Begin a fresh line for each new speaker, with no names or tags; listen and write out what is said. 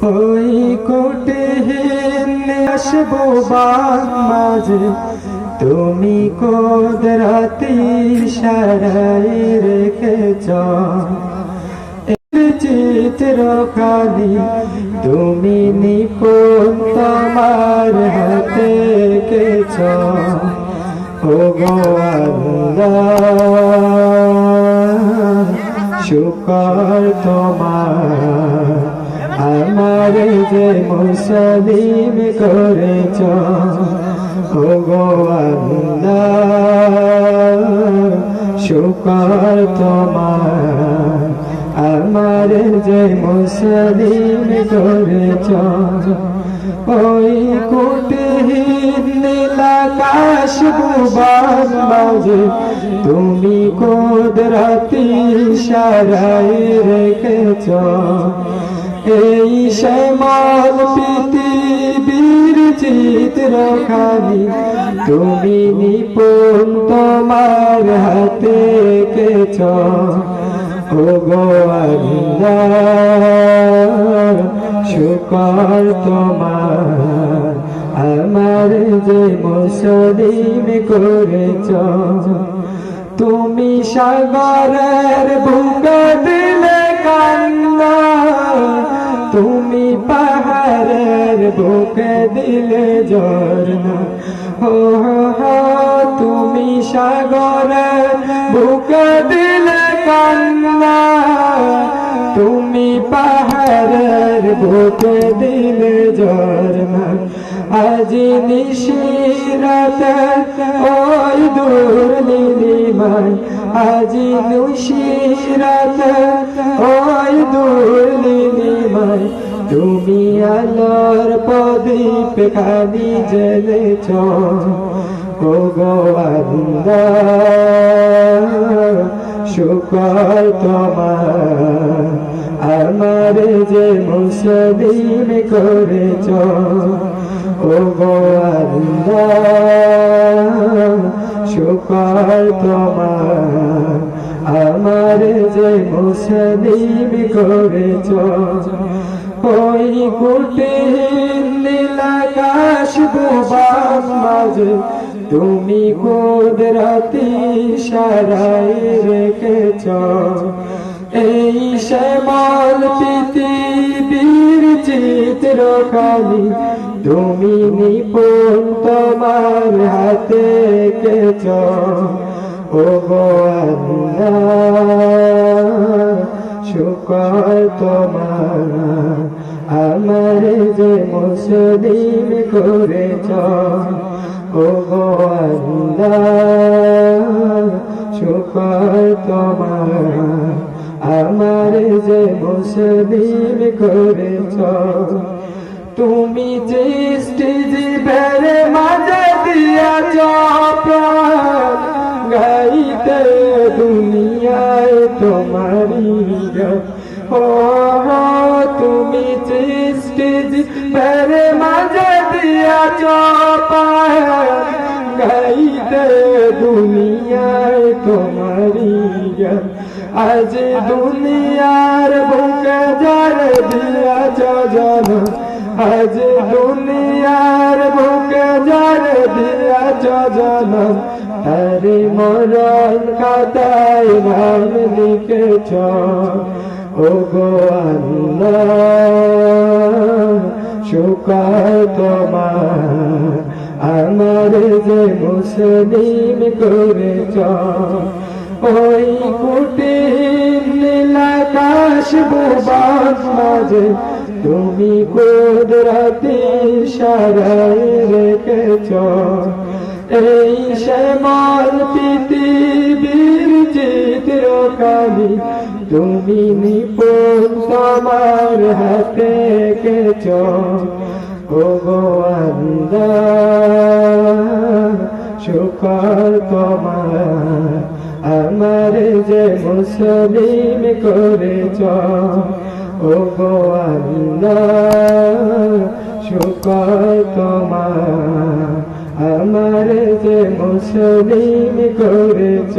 ওই কোটে কোটেহীন আসব বাগ মাঝে তুমি কোদরাতি সারাই রেখেছ। চিত্র খালি তুমি নিপুণ তোমার হাতে কেছ ও গো শুকর তোমার। আমার যে মুসলিম করেছ ও শুকর তোমার। আমার যে মুসলিম করেছ, ওই কুটিহীন নীলাকাশ মাঝে তুমি কোদরাতি সারাই রেখেছ। এই শ্যামল পৃথিবীর চিত্র খালি তুমি নিপুণ তোমার হাতে কেছ ও গো তোমার, আমার যে মুসলিম করেছ। তুমি সাগরের বুক দিলে বুকে দিলে হো হো, তুমি সাগরের বুকে দিলে কান্না। তুমি পাহাড়ের বুকে দিলে ঝর্ণা আজি নিশিরাতে ওই দূর নীলিমায়। আজি নিশিরাতে ওই দূর তুমি আলোর প্রদীপ খালি জ্বলেছ ও গো আল্লাহ শুকর তোমার, আমার যে মুসলিম করেছ ও গো আল্লাহ শুকর তোমার, আমার যে মুসলিম করেছ ওই কুটি নীলাকাশ বুবান মাঝে। তুমি কোদরাতি সারাই রেখেছ। এই শ্যামল চিত্র খালি তুমি নিপুণ তোমার হাতে কেছ ও গো শুকর তোমার আমার যে মুসলিম করেছ ও শুকর তোমার। আমার যে মুসলিম করেছ, তুমি যে জীবের মাঝে দিয়াছ জীবের মাঝে দিয়াছ প্রাণ গাইতে দুনিয়ায় তোমারি গান। আজ দুনিয়ার বুকে যার দিয়াছ জন আজ দুনিয়ার বুকে যার দিয়াছ জন তারে মরণ খাতায় নাম লিখেছ ও গো আল্লাহ তোমার, আমার যে মুসলিম করেছ, ওই কুটি নীলাকাশ বুবান মাঝে তুমি কোদরাতি সারাই রেখেছ। এই শ্যামল পৃথিবীর চিত্র কালি তুমি নিপুণ তোমার হাতে কেছ আল্লাহ। শুকর তোমার, আমার যে মুসলিম করেছ ও গো আল্লাহ। শুকর তোমার, আমার যে মুসলিম করেছ